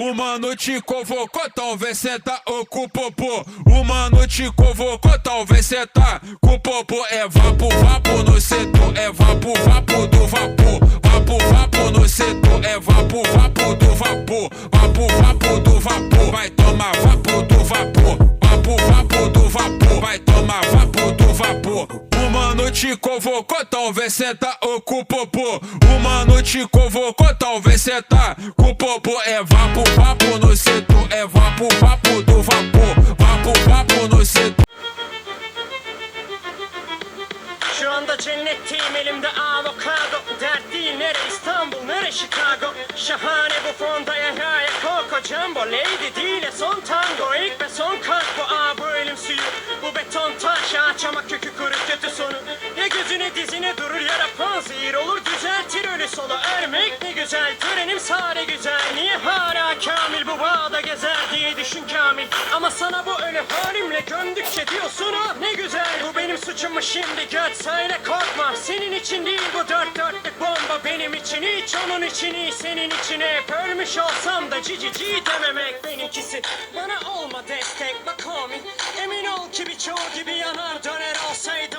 O mano te convocou, talvez senta ou com o mano te convocou, talvez senta com o popô. É vapo, vapo no setor, é vapo, vapo do vapor. Vapo, vapo no setor, é vapo, vapo do vapor. Vapo, vapo do vapor, vai tomar vapo do vapor. Te convocou, talvez senta ou com o popô. O mano te convocou, talvez senta com o popô. É vapo, vapo no setor, é vapo, vapo do vapor. Vapo, vapo no setor. Şu anda cennetteyim elimde avokado. Dert değil nere? İstanbul nere? Chicago. Şahane bu fonda ya ya ya Coco Jumbo. Lady değil e son tango. İlk ve son kalk bu. A bu ölüm suyu. Bu beton taş ağaç ama kökü kuru solu Ermek ne güzel törenim sare güzel. Niye hala kamil bu bağda gezer diye düşün kamil? Ama sana bu ölü halimle gömdükçe diyorsun ha ne güzel Bu benim suçum şimdi göt söyle korkma. Senin için değil bu dört dörtlük bomba benim için hiç onun için iyi senin için hep Ölmüş olsam da cici ci dememek benimkisi Bana olma destek bak homie Emin ol ki birçoğu gibi yanar döner olsaydım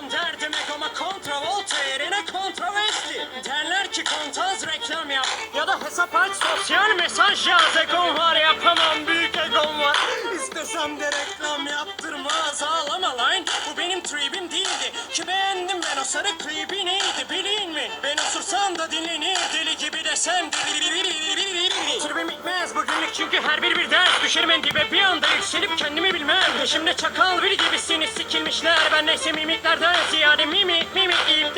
ya da hesap aç sosyal mesaj yaz. Egom var yapamam büyük egom var. İstesem de reklam yaptırmaz. Ağlama lan Bu benim tribim değildi. Ki beğendim ben o sarı klibi neydi bilin mi? Ben osursam da dinlenir deli gibi desem Tribim bitmez bugünlük çünkü her bir bir ders. Düşerim en dibe bir anda yükselip kendimi bilmem. Peşimde çakal biri gibisiniz sikilmişler. Ben neyse mimiklerden ziyade mimik mimik İyip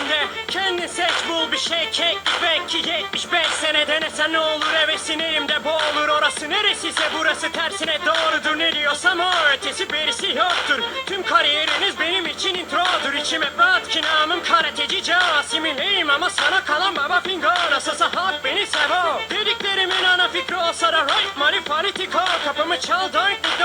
Tekstimde kendin seç bul bir şey keklik Belki 75 sene denesen ne olur? Hevesin elimde boğulur. Orası neresiyse burası tersine doğrudur. Ne diyorsam o ötesi berisi yoktur. Tüm kariyeriniz benim için introdur. İçim hep rahat ki namım karateci Casimileyim ama sana kalan baba fingo Nasılsa halk beni sevo Dediklerimin ana fikri olsa da right Mari fanitiko Kapımı çal donk di